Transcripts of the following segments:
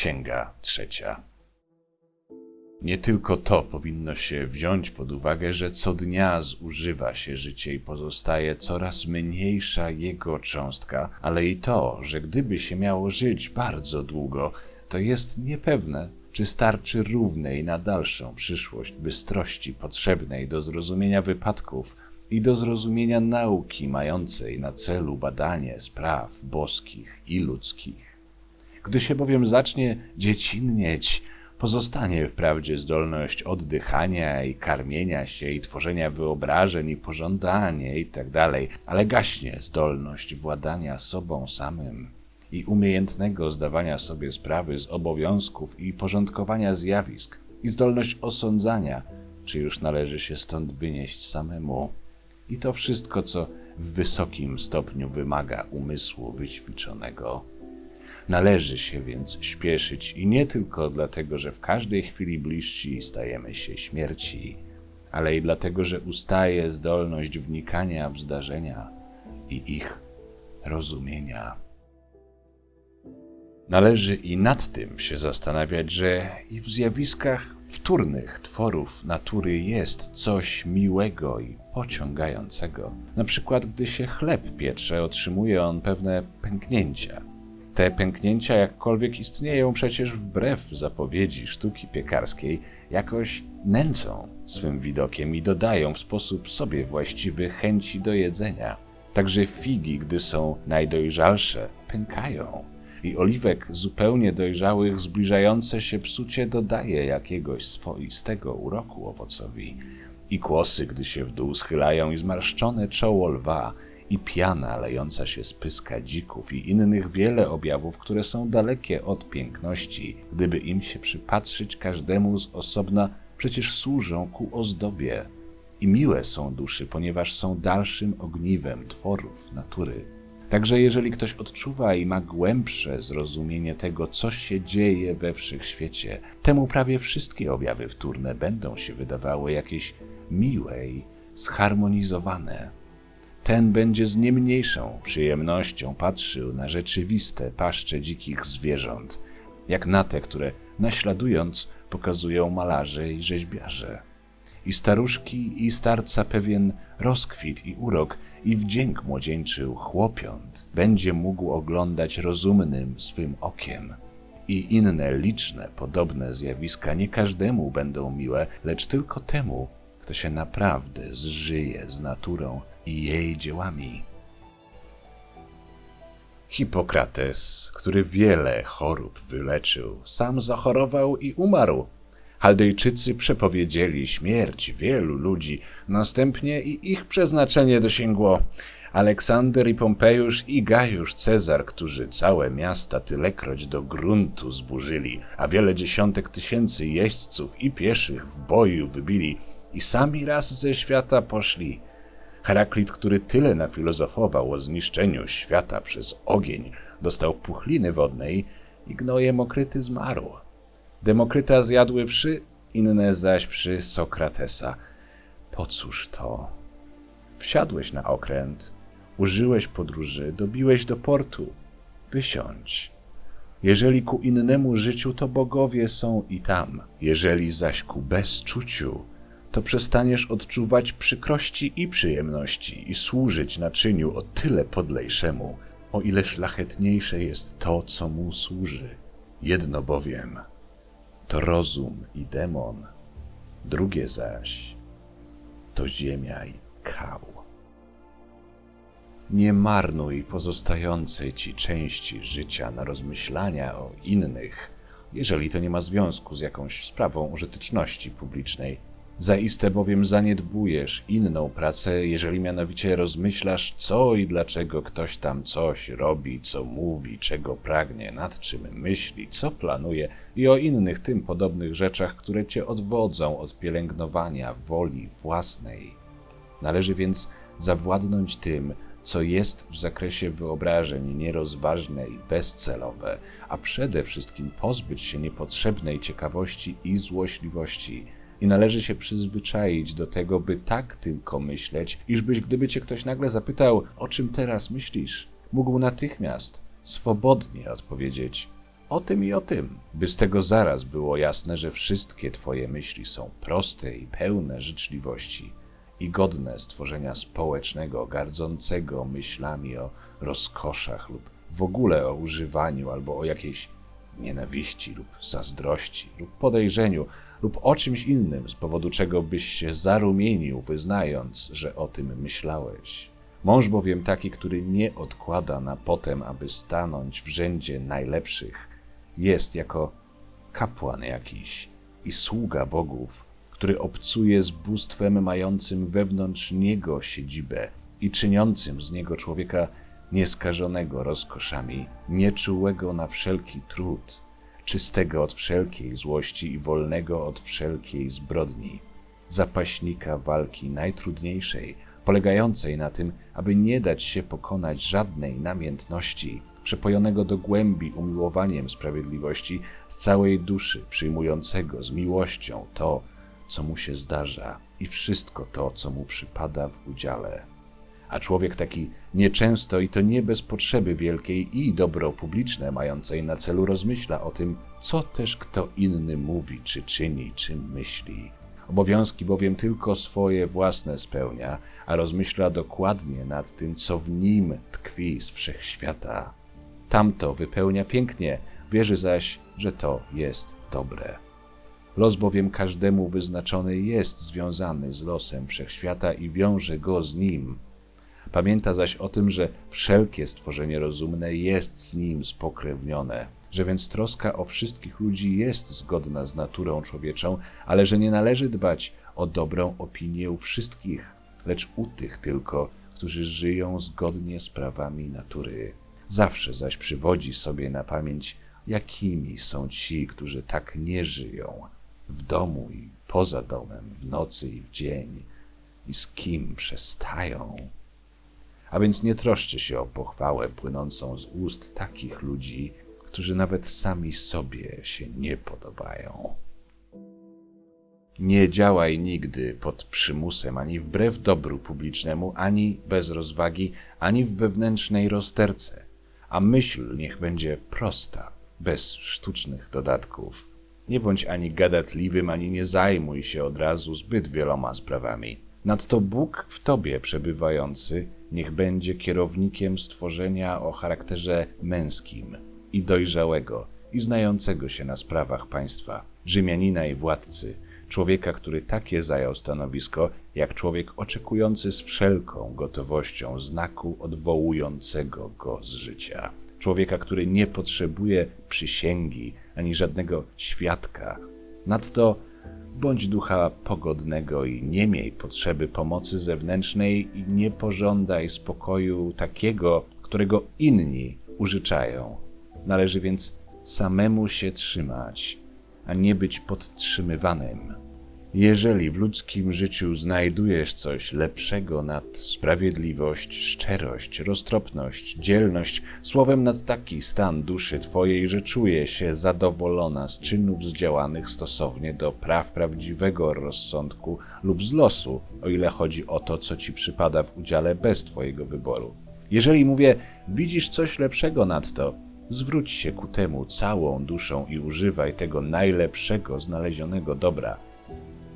Księga trzecia. Nie tylko to powinno się wziąć pod uwagę, że co dnia zużywa się życie i pozostaje coraz mniejsza jego cząstka, ale i to, że gdyby się miało żyć bardzo długo, to jest niepewne, czy starczy równej na dalszą przyszłość bystrości potrzebnej do zrozumienia wypadków i do zrozumienia nauki mającej na celu badanie spraw boskich i ludzkich. Gdy się bowiem zacznie dziecinnieć, pozostanie wprawdzie zdolność oddychania i karmienia się i tworzenia wyobrażeń i pożądanie i tak ale gaśnie zdolność władania sobą samym i umiejętnego zdawania sobie sprawy z obowiązków i porządkowania zjawisk i zdolność osądzania, czy już należy się stąd wynieść samemu. I to wszystko, co w wysokim stopniu wymaga umysłu wyćwiczonego. Należy się więc śpieszyć i nie tylko dlatego, że w każdej chwili bliżsi stajemy się śmierci, ale i dlatego, że ustaje zdolność wnikania w zdarzenia i ich rozumienia. Należy i nad tym się zastanawiać, że i w zjawiskach wtórnych tworów natury jest coś miłego i pociągającego. Na przykład, gdy się chleb piecze, otrzymuje on pewne pęknięcia. Te pęknięcia, jakkolwiek istnieją przecież wbrew zapowiedzi sztuki piekarskiej, jakoś nęcą swym widokiem i dodają w sposób sobie właściwy chęci do jedzenia. Także figi, gdy są najdojrzalsze, pękają i oliwek zupełnie dojrzałych zbliżające się psucie dodaje jakiegoś swoistego uroku owocowi. I kłosy, gdy się w dół schylają i zmarszczone czoło lwa, i piana lejąca się z pyska dzików i innych wiele objawów, które są dalekie od piękności, gdyby im się przypatrzyć każdemu z osobna, przecież służą ku ozdobie. I miłe są duszy, ponieważ są dalszym ogniwem tworów natury. Także jeżeli ktoś odczuwa i ma głębsze zrozumienie tego, co się dzieje we wszechświecie, temu prawie wszystkie objawy wtórne będą się wydawały jakieś miłe i zharmonizowane. Ten będzie z nie mniejszą przyjemnością patrzył na rzeczywiste paszcze dzikich zwierząt, jak na te, które naśladując pokazują malarze i rzeźbiarze. I staruszki, i starca pewien rozkwit i urok, i wdzięk młodzieńczy chłopiąt będzie mógł oglądać rozumnym swym okiem. I inne liczne podobne zjawiska nie każdemu będą miłe, lecz tylko temu, kto się naprawdę zżyje z naturą i jej dziełami. Hipokrates, który wiele chorób wyleczył, sam zachorował i umarł. Chaldejczycy przepowiedzieli śmierć wielu ludzi, następnie i ich przeznaczenie dosięgło. Aleksander i Pompejusz i Gajusz Cezar, którzy całe miasta tylekroć do gruntu zburzyli, a wiele dziesiątek tysięcy jeźdźców i pieszych w boju wybili i sami raz ze świata poszli. Heraklit, który tyle nafilozofował o zniszczeniu świata przez ogień, dostał puchliny wodnej i gnojem okryty zmarł. Demokryta zjadły wszy, inne zaś wszy Sokratesa. Po cóż to? Wsiadłeś na okręt, użyłeś podróży, dobiłeś do portu. Wysiądź. Jeżeli ku innemu życiu, to bogowie są i tam. Jeżeli zaś ku bezczuciu, to przestaniesz odczuwać przykrości i przyjemności i służyć naczyniu o tyle podlejszemu, o ile szlachetniejsze jest to, co mu służy. Jedno bowiem to rozum i demon, drugie zaś to ziemia i kał. Nie marnuj pozostającej ci części życia na rozmyślania o innych, jeżeli to nie ma związku z jakąś sprawą użyteczności publicznej Zaiste bowiem zaniedbujesz inną pracę, jeżeli mianowicie rozmyślasz, co i dlaczego ktoś tam coś robi, co mówi, czego pragnie, nad czym myśli, co planuje i o innych tym podobnych rzeczach, które cię odwodzą od pielęgnowania woli własnej. Należy więc zawładnąć tym, co jest w zakresie wyobrażeń nierozważne i bezcelowe, a przede wszystkim pozbyć się niepotrzebnej ciekawości i złośliwości – i należy się przyzwyczaić do tego, by tak tylko myśleć, iżbyś, gdyby cię ktoś nagle zapytał, o czym teraz myślisz, mógł natychmiast, swobodnie odpowiedzieć: o tym i o tym, by z tego zaraz było jasne, że wszystkie Twoje myśli są proste i pełne życzliwości i godne stworzenia społecznego, gardzącego myślami o rozkoszach lub w ogóle o używaniu albo o jakiejś nienawiści lub zazdrości lub podejrzeniu lub o czymś innym, z powodu czego byś się zarumienił, wyznając, że o tym myślałeś. Mąż bowiem taki, który nie odkłada na potem, aby stanąć w rzędzie najlepszych, jest jako kapłan jakiś i sługa bogów, który obcuje z bóstwem mającym wewnątrz niego siedzibę i czyniącym z niego człowieka nieskażonego rozkoszami, nieczułego na wszelki trud, czystego od wszelkiej złości i wolnego od wszelkiej zbrodni, zapaśnika walki najtrudniejszej, polegającej na tym, aby nie dać się pokonać żadnej namiętności, przepojonego do głębi umiłowaniem sprawiedliwości z całej duszy, przyjmującego z miłością to, co mu się zdarza i wszystko to, co mu przypada w udziale. A człowiek taki nieczęsto i to nie bez potrzeby wielkiej i dobro publiczne mającej na celu rozmyśla o tym, co też kto inny mówi, czy czyni, czy myśli. Obowiązki bowiem tylko swoje własne spełnia, a rozmyśla dokładnie nad tym, co w nim tkwi z wszechświata. Tamto wypełnia pięknie, wierzy zaś, że to jest dobre. Los bowiem każdemu wyznaczony jest związany z losem wszechświata i wiąże go z nim. Pamięta zaś o tym, że wszelkie stworzenie rozumne jest z nim spokrewnione, że więc troska o wszystkich ludzi jest zgodna z naturą człowieczą, ale że nie należy dbać o dobrą opinię u wszystkich, lecz u tych tylko, którzy żyją zgodnie z prawami natury. Zawsze zaś przywodzi sobie na pamięć, jakimi są ci, którzy tak nie żyją, w domu i poza domem, w nocy i w dzień, i z kim przestają. A więc nie troszczy się o pochwałę płynącą z ust takich ludzi, którzy nawet sami sobie się nie podobają. Nie działaj nigdy pod przymusem, ani wbrew dobru publicznemu, ani bez rozwagi, ani w wewnętrznej rozterce, a myśl niech będzie prosta, bez sztucznych dodatków. Nie bądź ani gadatliwym, ani nie zajmuj się od razu zbyt wieloma sprawami. Nadto Bóg w tobie przebywający niech będzie kierownikiem stworzenia o charakterze męskim i dojrzałego i znającego się na sprawach państwa, Rzymianina i władcy, człowieka, który takie zajął stanowisko, jak człowiek oczekujący z wszelką gotowością znaku odwołującego go z życia. Człowieka, który nie potrzebuje przysięgi ani żadnego świadka. Nadto bądź ducha pogodnego i nie miej potrzeby pomocy zewnętrznej i nie pożądaj spokoju takiego, którego inni użyczają. Należy więc samemu się trzymać, a nie być podtrzymywanym. Jeżeli w ludzkim życiu znajdujesz coś lepszego nad sprawiedliwość, szczerość, roztropność, dzielność, słowem nad taki stan duszy Twojej, że czuje się zadowolona z czynów zdziałanych stosownie do praw prawdziwego rozsądku lub z losu, o ile chodzi o to, co Ci przypada w udziale bez Twojego wyboru. Jeżeli mówię, widzisz coś lepszego nad to, zwróć się ku temu całą duszą i używaj tego najlepszego znalezionego dobra –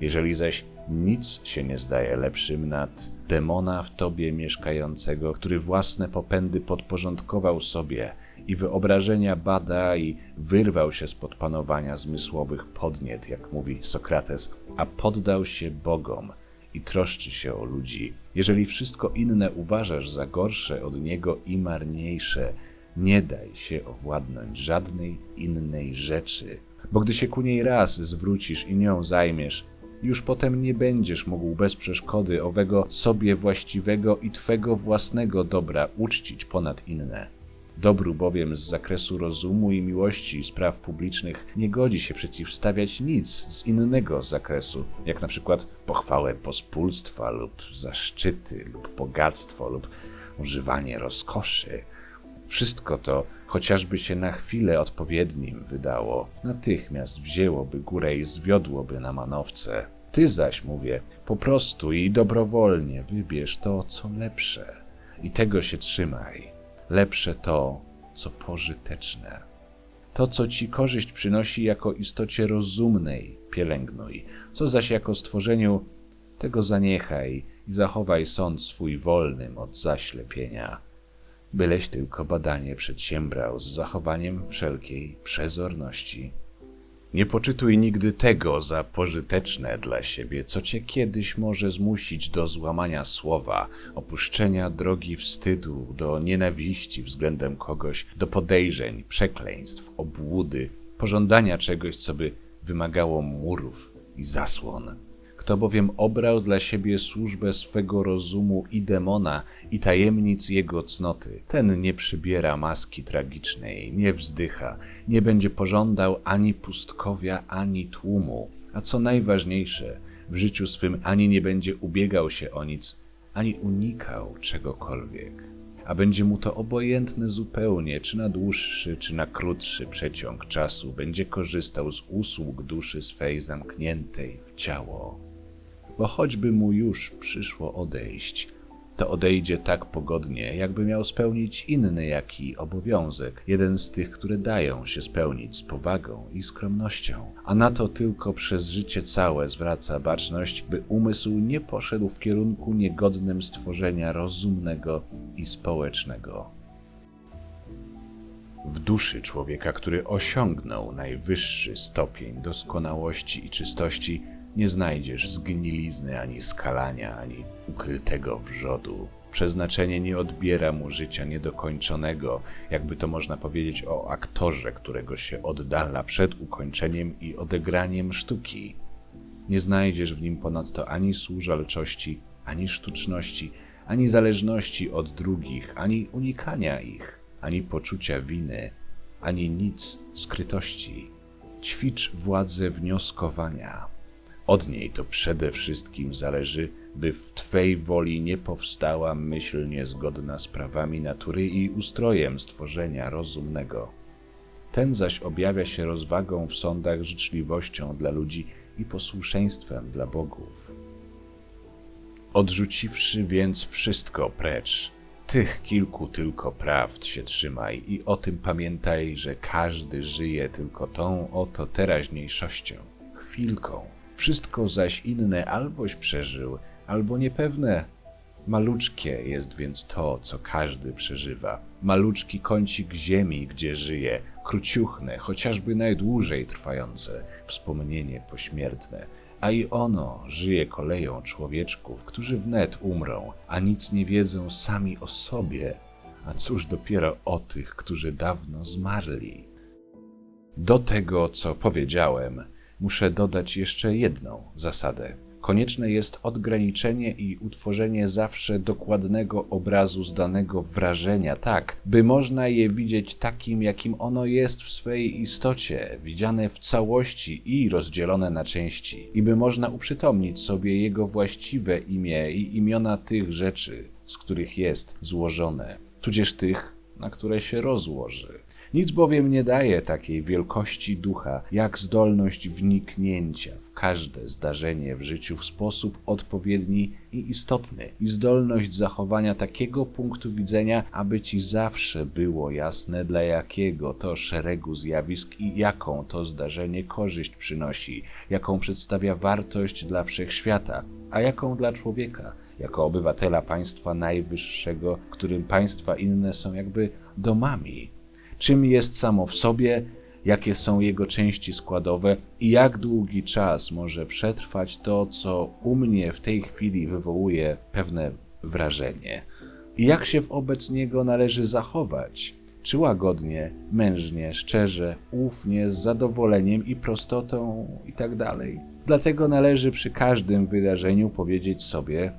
jeżeli zaś nic się nie zdaje lepszym nad demona w tobie mieszkającego, który własne popędy podporządkował sobie i wyobrażenia bada i wyrwał się spod panowania zmysłowych podniet, jak mówi Sokrates, a poddał się Bogom i troszczy się o ludzi. Jeżeli wszystko inne uważasz za gorsze od niego i marniejsze, nie daj się owładnąć żadnej innej rzeczy, bo gdy się ku niej raz zwrócisz i nią zajmiesz, już potem nie będziesz mógł bez przeszkody owego sobie właściwego i twego własnego dobra uczcić ponad inne. Dobru bowiem z zakresu rozumu i miłości spraw publicznych nie godzi się przeciwstawiać nic z innego zakresu, jak na przykład pochwałę pospólstwa lub zaszczyty lub bogactwo lub używanie rozkoszy. Wszystko to, chociażby się na chwilę odpowiednim wydało, natychmiast wzięłoby górę i zwiodłoby na manowce. Ty zaś, mówię, po prostu i dobrowolnie wybierz to, co lepsze i tego się trzymaj. Lepsze to, co pożyteczne. To, co ci korzyść przynosi jako istocie rozumnej, pielęgnuj, co zaś jako stworzeniu, tego zaniechaj i zachowaj sąd swój wolnym od zaślepienia. Byleś tylko badanie przedsiębrał z zachowaniem wszelkiej przezorności. Nie poczytuj nigdy tego za pożyteczne dla siebie, co cię kiedyś może zmusić do złamania słowa, opuszczenia drogi wstydu, do nienawiści względem kogoś, do podejrzeń, przekleństw, obłudy, pożądania czegoś, co by wymagało murów i zasłon. Kto bowiem obrał dla siebie służbę swego rozumu i demona i tajemnic jego cnoty, ten nie przybiera maski tragicznej, nie wzdycha, nie będzie pożądał ani pustkowia, ani tłumu, a co najważniejsze, w życiu swym ani nie będzie ubiegał się o nic, ani unikał czegokolwiek. A będzie mu to obojętne zupełnie, czy na dłuższy, czy na krótszy przeciąg czasu będzie korzystał z usług duszy swej zamkniętej w ciało bo choćby mu już przyszło odejść, to odejdzie tak pogodnie, jakby miał spełnić inny jaki obowiązek, jeden z tych, które dają się spełnić z powagą i skromnością, a na to tylko przez życie całe zwraca baczność, by umysł nie poszedł w kierunku niegodnym stworzenia rozumnego i społecznego. W duszy człowieka, który osiągnął najwyższy stopień doskonałości i czystości, nie znajdziesz zgnilizny ani skalania, ani ukrytego wrzodu. Przeznaczenie nie odbiera mu życia niedokończonego, jakby to można powiedzieć o aktorze, którego się oddala przed ukończeniem i odegraniem sztuki. Nie znajdziesz w nim ponadto ani służalczości, ani sztuczności, ani zależności od drugich, ani unikania ich, ani poczucia winy, ani nic skrytości. Ćwicz władzę wnioskowania od niej to przede wszystkim zależy, by w Twej woli nie powstała myśl niezgodna z prawami natury i ustrojem stworzenia rozumnego. Ten zaś objawia się rozwagą w sądach, życzliwością dla ludzi i posłuszeństwem dla bogów. Odrzuciwszy więc wszystko precz, tych kilku tylko prawd się trzymaj i o tym pamiętaj, że każdy żyje tylko tą oto teraźniejszością, chwilką wszystko zaś inne alboś przeżył, albo niepewne. Maluczkie jest więc to, co każdy przeżywa. Maluczki kącik ziemi, gdzie żyje, króciuchne, chociażby najdłużej trwające, wspomnienie pośmiertne. A i ono żyje koleją człowieczków, którzy wnet umrą, a nic nie wiedzą sami o sobie, a cóż dopiero o tych, którzy dawno zmarli. Do tego, co powiedziałem, muszę dodać jeszcze jedną zasadę. Konieczne jest odgraniczenie i utworzenie zawsze dokładnego obrazu z danego wrażenia, tak, by można je widzieć takim, jakim ono jest w swej istocie, widziane w całości i rozdzielone na części, i by można uprzytomnić sobie jego właściwe imię i imiona tych rzeczy, z których jest złożone, tudzież tych, na które się rozłoży. Nic bowiem nie daje takiej wielkości ducha, jak zdolność wniknięcia w każde zdarzenie w życiu w sposób odpowiedni i istotny, i zdolność zachowania takiego punktu widzenia, aby ci zawsze było jasne, dla jakiego to szeregu zjawisk i jaką to zdarzenie korzyść przynosi, jaką przedstawia wartość dla wszechświata, a jaką dla człowieka jako obywatela państwa najwyższego, w którym państwa inne są jakby domami czym jest samo w sobie, jakie są jego części składowe i jak długi czas może przetrwać to, co u mnie w tej chwili wywołuje pewne wrażenie. I jak się wobec niego należy zachować? Czy łagodnie, mężnie, szczerze, ufnie, z zadowoleniem i prostotą itd. Tak Dlatego należy przy każdym wydarzeniu powiedzieć sobie: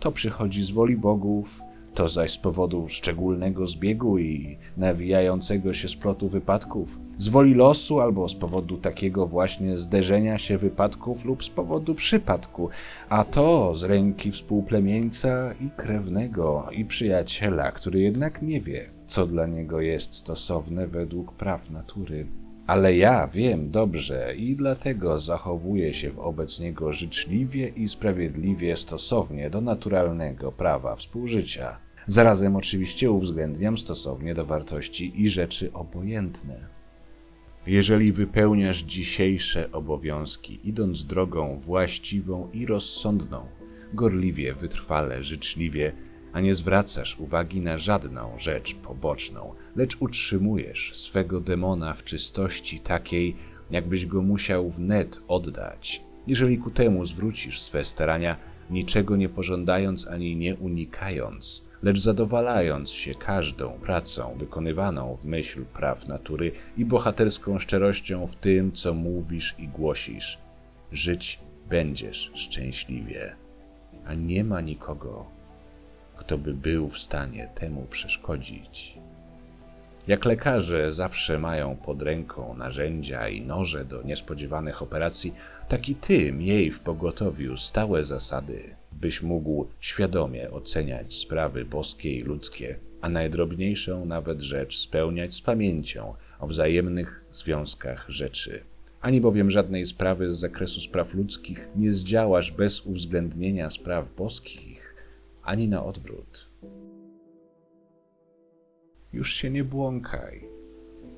To przychodzi z woli bogów, to zaś z powodu szczególnego zbiegu i nawijającego się splotu wypadków, z woli losu albo z powodu takiego właśnie zderzenia się wypadków lub z powodu przypadku, a to z ręki współplemieńca i krewnego i przyjaciela, który jednak nie wie, co dla niego jest stosowne według praw natury. Ale ja wiem dobrze i dlatego zachowuję się wobec niego życzliwie i sprawiedliwie stosownie do naturalnego prawa współżycia. Zarazem oczywiście uwzględniam stosownie do wartości i rzeczy obojętne. Jeżeli wypełniasz dzisiejsze obowiązki, idąc drogą właściwą i rozsądną, gorliwie, wytrwale, życzliwie, a nie zwracasz uwagi na żadną rzecz poboczną, lecz utrzymujesz swego demona w czystości takiej, jakbyś go musiał wnet oddać. Jeżeli ku temu zwrócisz swe starania, niczego nie pożądając ani nie unikając, lecz zadowalając się każdą pracą wykonywaną w myśl praw natury i bohaterską szczerością w tym, co mówisz i głosisz, żyć będziesz szczęśliwie, a nie ma nikogo, kto by był w stanie temu przeszkodzić. Jak lekarze zawsze mają pod ręką narzędzia i noże do niespodziewanych operacji, tak i ty miej w pogotowiu stałe zasady, byś mógł świadomie oceniać sprawy boskie i ludzkie, a najdrobniejszą nawet rzecz spełniać z pamięcią o wzajemnych związkach rzeczy. Ani bowiem żadnej sprawy z zakresu spraw ludzkich nie zdziałasz bez uwzględnienia spraw boskich, ani na odwrót już się nie błąkaj.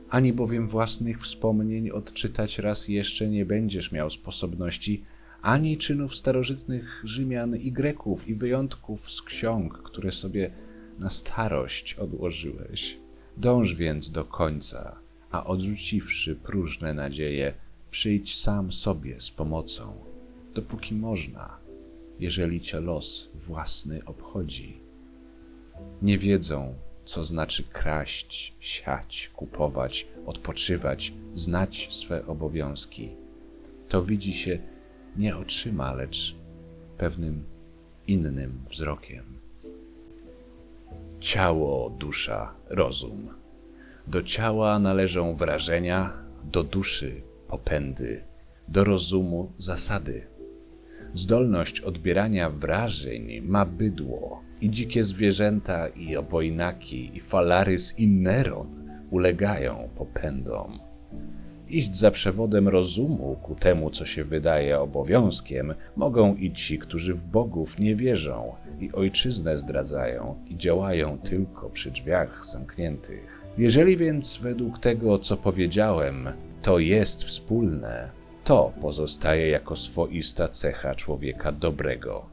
Ani bowiem własnych wspomnień odczytać raz jeszcze nie będziesz miał sposobności, ani czynów starożytnych Rzymian i Greków i wyjątków z ksiąg, które sobie na starość odłożyłeś. Dąż więc do końca, a odrzuciwszy próżne nadzieje, przyjdź sam sobie z pomocą, dopóki można, jeżeli cię los własny obchodzi. Nie wiedzą, co znaczy kraść, siać, kupować, odpoczywać, znać swe obowiązki. To widzi się nie oczyma, lecz pewnym innym wzrokiem. Ciało, dusza, rozum. Do ciała należą wrażenia, do duszy popędy, do rozumu zasady. Zdolność odbierania wrażeń ma bydło, i dzikie zwierzęta, i obojnaki, i falarys, i neron ulegają popędom. Iść za przewodem rozumu ku temu, co się wydaje obowiązkiem, mogą i ci, którzy w bogów nie wierzą i ojczyznę zdradzają i działają tylko przy drzwiach zamkniętych. Jeżeli więc według tego, co powiedziałem, to jest wspólne, to pozostaje jako swoista cecha człowieka dobrego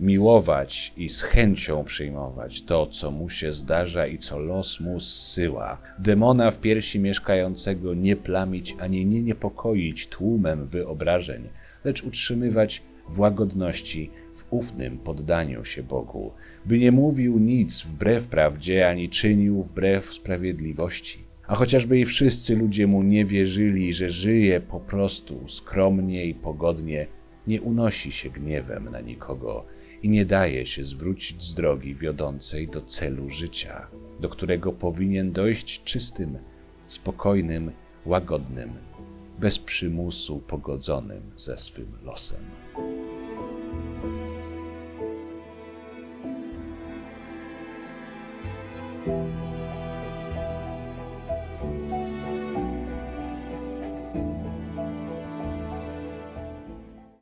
miłować i z chęcią przyjmować to, co mu się zdarza i co los mu zsyła, demona w piersi mieszkającego nie plamić ani nie niepokoić tłumem wyobrażeń, lecz utrzymywać w łagodności, w ufnym poddaniu się Bogu, by nie mówił nic wbrew prawdzie, ani czynił wbrew sprawiedliwości. A chociażby i wszyscy ludzie mu nie wierzyli, że żyje po prostu skromnie i pogodnie, nie unosi się gniewem na nikogo, i nie daje się zwrócić z drogi wiodącej do celu życia, do którego powinien dojść czystym, spokojnym, łagodnym, bez przymusu pogodzonym ze swym losem.